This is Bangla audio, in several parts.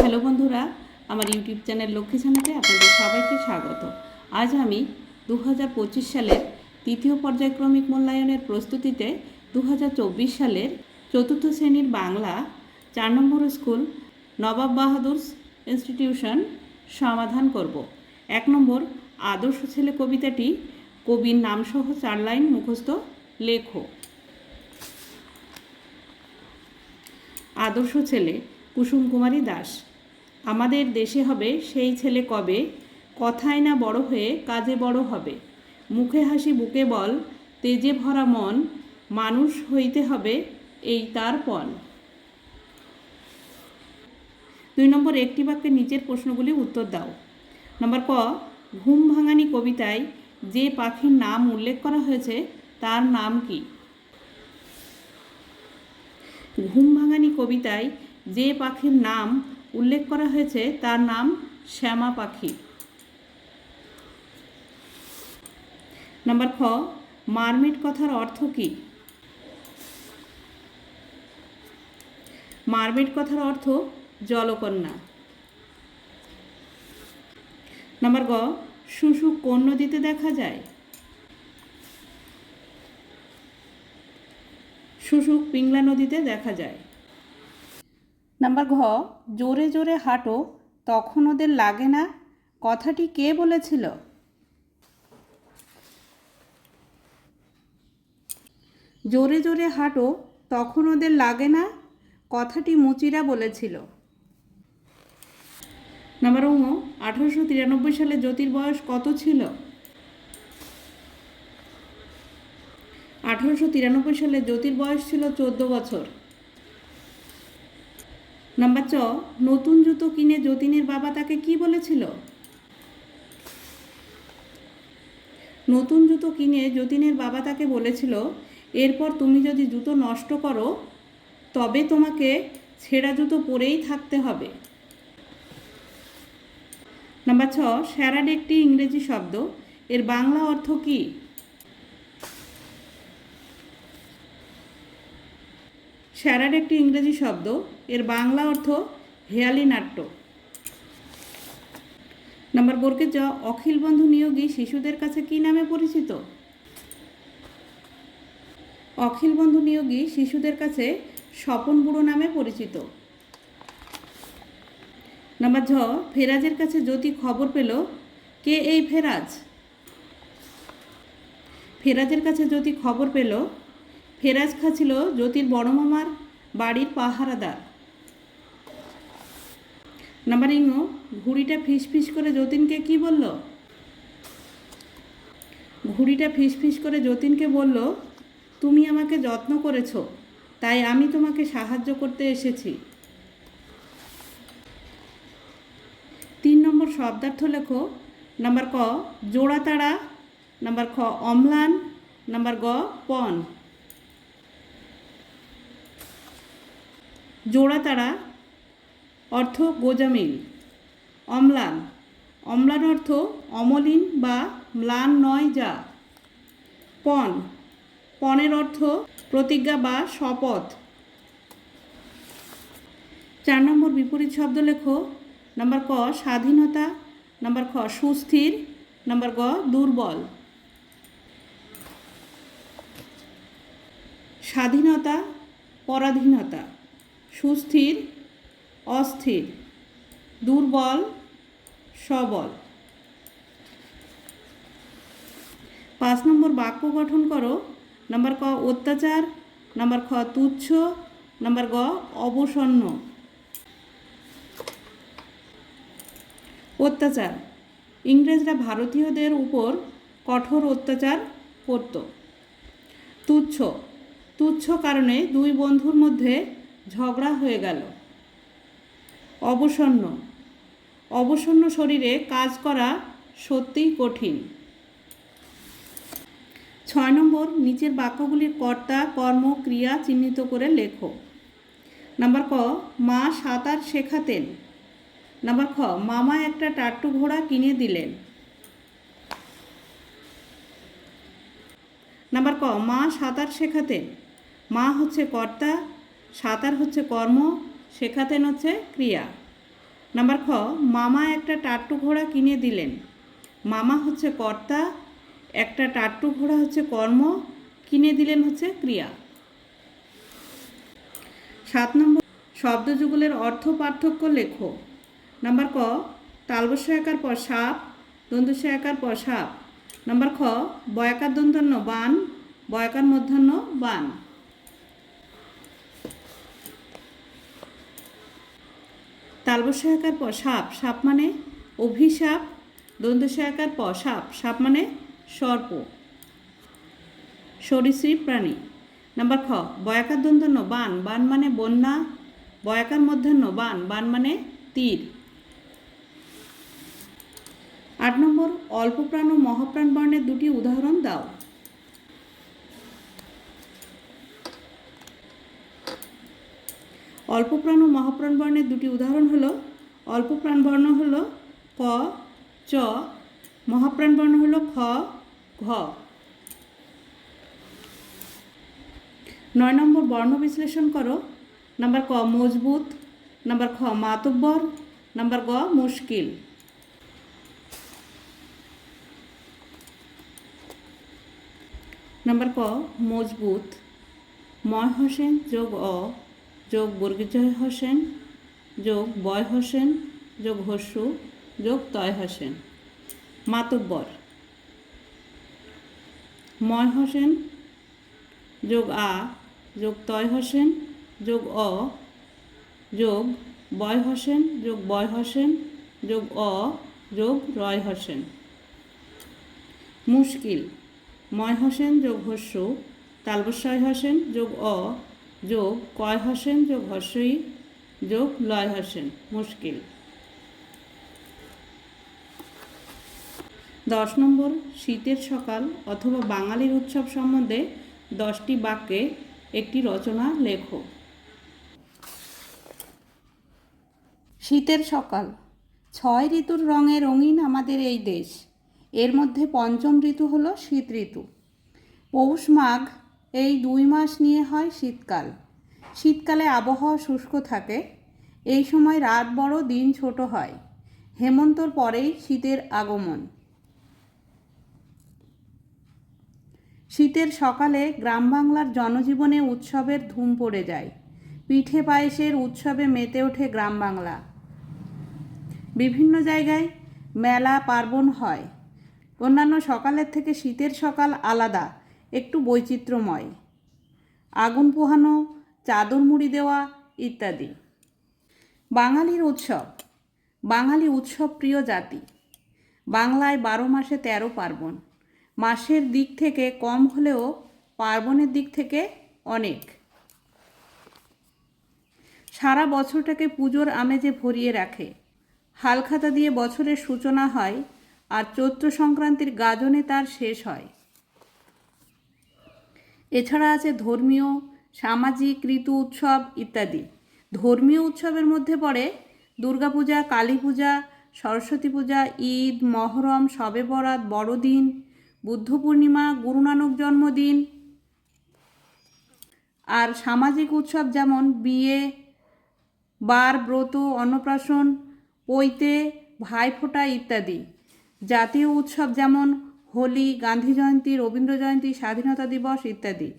হ্যালো বন্ধুরা, আমার ইউটিউব চ্যানেল লক্ষ্মী চ্যানেলে আপনাদের সবাইকে স্বাগত। আজ আমি দু সালের তৃতীয় পর্যায়ক্রমিক মূল্যায়নের প্রস্তুতিতে দু হাজার চব্বিশ সালের চতুর্থ শ্রেণির বাংলা চার নম্বর স্কুল নবাব বাহাদুর ইনস্টিটিউশন সমাধান করব। এক নম্বর আদর্শ ছেলে কবিতাটি কবির নামসহ চার লাইন মুখস্থ লেখো। আদর্শ ছেলে কুসুম কুমারী দাস। আমাদের দেশে হবে সেই ছেলে কবে? কথায় না বড় হয়ে কাজে বড় হবে। মুখে হাসি, বুকে বল, তেজে ভরা মন, মানুষ হইতে হবে এই তার পণ। দুই নম্বর একটি বাক্যে নিচের প্রশ্নগুলি উত্তর দাও। নম্বর ক, ঘুম ভাঙানি কবিতায় যে পাখির নাম উল্লেখ করা হয়েছে, তার নাম কি? ঘুম ভাঙানি কবিতায় যে পাখির নাম উল্লেখ করা হয়েছে, তার নাম শ্যামা পাখি। নাম্বার খ, মারমিট কথার অর্থ কী? মারমিট কথার অর্থ জলকন্যা। নাম্বার গ, শুশু কোন নদীতে দেখা যায়? শুশুক পিংলা নদীতে দেখা যায়। নাম্বার ঘ, জোরে জোরে হাঁটো, তখন ওদের লাগে না? কথাটি কে বলেছিল? জোরে জোরে হাঁটো, তখন ওদের লাগে না? কথাটি মুচিরা বলেছিল। নাম্বার ও আঠারোশো তিরানব্বই সালে জ্যোতির বয়স কত ছিল? আঠারোশো তিরানব্বই সালে জ্যোতির বয়স ছিল চোদ্দ বছর। নাম্বার চ নতুন জুতো কিনে যতীনের বাবা তাকে কি বলেছিল? নতুন জুতো কিনে যতীনের বাবা তাকে বলেছিল, এরপর তুমি যদি জুতো নষ্ট করো, তবে তোমাকে ছেঁড়া জুতো পরেই থাকতে হবে। নাম্বার ছ স্যারাড একটি ইংরেজি শব্দ। এর বাংলা অর্থ কী? স্যারাড একটি ইংরেজি শব্দ, এর বাংলা অর্থ হেয়ালি নাট্য। নাম্বার বোরকে জ, অখিল বন্ধু নিয়োগী শিশুদের কাছে কি নামে পরিচিত? অখিল বন্ধু নিয়োগী শিশুদের কাছে স্বপন বুড়ো নামে পরিচিত। নাম্বার ঝ, ফেরাজের কাছে জ্যোতি খবর পেল, কে এই ফেরাজ? ফেরাজের কাছে জ্যোতি খবর পেল ফেরাজ খা ছিল জ্যোতির বড় মামার বাড়ির পাহারাদার। নাম্বার ইং ঘুড়িটা ফিস ফিস করে যতীনকে কি বলল? ঘুড়িটা ফিস ফিস করে যতীনকে বলল, তুমি আমাকে যত্ন করেছ, তাই আমি তোমাকে সাহায্য করতে এসেছি। তিন নম্বর শব্দার্থ লেখো, নাম্বার ক, জোড়াতাড়া, নাম্বার খ, অম্লান, নাম্বার গ, পন। জোড়াতাড়া অর্থ গোজামিল। অম্লান অম্লান অর্থ অমলিন বা ম্লান নয় যা। পণ, পণের অর্থ প্রতিজ্ঞা বা শপথ। চার নম্বর বিপরীত শব্দ লেখো, নাম্বার ক, স্বাধীনতা, নাম্বার খ, সুস্থির, নাম্বার গ, দুর্বল। স্বাধীনতা, পরাধীনতা। সুস্থির, অস্থির, দুর্বল, সবল। পাঁচ নম্বর বাক্য গঠন করো। নাম্বার ক, অত্যাচার। নাম্বার খ, তুচ্ছ। নাম্বার গ, অবসন্ন। অত্যাচার। ইংরেজরা ভারতীয়দের উপর কঠোর অত্যাচার করত। তুচ্ছ। তুচ্ছ কারণে দুই বন্ধুর মধ্যে ঝগড়া হয়ে গেল। অবসন্ন। অবসন্ন শরীরে কাজ করা সত্যিই কঠিন। ছয় নম্বর, নিচের বাক্যগুলির কর্তা, কর্ম, ক্রিয়া চিহ্নিত করে লেখো। নাম্বার ক, মা সাঁতার শেখাতেন। নাম্বার খ, মামা একটা টাট্টু ঘোড়া কিনে দিলেন। নাম্বার ক, মা সাঁতার শেখাতেন। মা হচ্ছে কর্তা সাঁতার হচ্ছে কর্ম, শেখাতেন হচ্ছে ক্রিয়া। নাম্বার খ, মামা একটা টাট্টু ঘোড়া কিনে দিলেন। মামা হচ্ছে কর্তা, একটা টাট্টু ঘোড়া হচ্ছে কর্ম, কিনে দিলেন হচ্ছে ক্রিয়া। সাত নম্বর শব্দযুগলের অর্থ পার্থক্য লেখো। নাম্বার ক, তালবস্য একার পর সাপ দন্তস্য একার পর সাপ। নাম্বার খ, বয়াকার দন্তন্য বান, বয়াকার মধ্যাহ্ন বান। তালবস্য একার পর সাপ সাপ মানে অভিশাপ দন্তস্য একার পর সাপ সাপ মানে সর্প, সরীসৃপ প্রাণী। নাম্বার খ, বয়াকার দন্তন্য বান বান মানে বন্যা, বয়াকার মধ্যাহ্ন বান বান মানে তীর। আট নম্বর অল্প প্রাণ ও মহাপ্রাণ বর্ণের দুটি উদাহরণ দাও। অল্প প্রাণ ও মহাপ্রাণ বর্ণের দুটি উদাহরণ হলো, অল্পপ্রাণ বর্ণ হলো ক, চ, মহাপ্রাণ বর্ণ হলো খ, ঘ। নয় নম্বর বর্ণ বিশ্লেষণ করো, নাম্বার ক, মজবুত, নাম্বার খ, মাতব্বর, নাম্বার গ, মুশকিল। নাম্বার ক, মজবুত, ময় হোসেন যোগ অ। যোগ বর্গীজয় হোসেন, যোগ বয় হোসেন, যোগ হস্যু যোগ তয় হোসেন। মাতব্বর। ময় হোসেন, যোগ আ, যোগ তয় হোসেন, যোগ অ, যোগ বয় হোসেন, যোগ বয় হোসেন, যোগ অ, যোগ রয় হোসেন। মুশকিল। ময় হোসেন, যোগ হস্য তালবস্বয় হোসেন, যোগ অ যোগ কয় হোসেন? যোগ হস্যই যোগ লয় হোসেন। মুশকিল। দশ নম্বর, শীতের সকাল অথবা বাঙালির উৎসব সম্বন্ধে দশটি বাক্যে একটি রচনা লেখো। শীতের সকাল, ছয় ঋতুর রঙে রঙিন আমাদের এই দেশ। এর মধ্যে পঞ্চম ঋতু হলো শীত ঋতু। পৌষ মাঘ এই দুই মাস নিয়ে হয় শীতকাল। শীতকালে আবহাওয়া শুষ্ক থাকে। এই সময় রাত বড়, দিন ছোট হয়। হেমন্তর পরেই শীতের আগমন। শীতের সকালে গ্রাম বাংলার জনজীবনে উৎসবের ধুম পড়ে যায়। পিঠে পায়েসের উৎসবে মেতে ওঠে গ্রাম বাংলা বিভিন্ন জায়গায় মেলা পার্বণ হয়। অন্যান্য সকালের থেকে শীতের সকাল আলাদা। একটু বৈচিত্র্যময়। আগুন পোহানো, চাদর মুড়ি দেওয়া ইত্যাদি। বাঙালির উৎসব। বাঙালি উৎসব প্রিয় জাতি। বাংলায় বারো মাসে তেরো পার্বণ। মাসের দিক থেকে কম হলেও পার্বণের দিক থেকে অনেক। সারা বছরটাকে পুজোর আমেজে ভরিয়ে রাখে। হালখাতা দিয়ে বছরের সূচনা হয় আর চৈত্র সংক্রান্তির গাজনে তার শেষ হয়। এছাড়া আছে ধর্মীয়, সামাজিক, ঋতু উৎসব ইত্যাদি। ধর্মীয় উৎসবের মধ্যে পড়ে দুর্গাপূজা কালী পূজা সরস্বতী পূজা, ঈদ, মহরম শবে বরাত, বড়দিন, বুদ্ধ পূর্ণিমা, গুরু নানক জন্মদিন আর সামাজিক উৎসব যেমন বিয়ে, বার, ব্রত, অন্নপ্রাশন, পৈতে, ভাইফোঁটা ইত্যাদি। জাতীয় উৎসব যেমন হোলি, গান্ধী জয়ন্তী, রবীন্দ্র জয়ন্তী, স্বাধীনতা দিবস ইত্যাদি।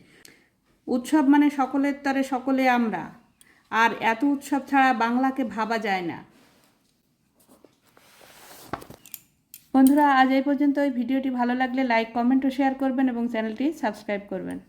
উৎসব মানে সকলের তরে সকলে আমরা। আর এত উৎসব ছাড়া বাংলাকে ভাবা যায় না। বন্ধুরা, আজ এই পর্যন্ত এই ভিডিওটি ভালো লাগলে লাইক, কমেন্ট ও শেয়ার করবেন এবং চ্যানেলটি সাবস্ক্রাইব করবেন।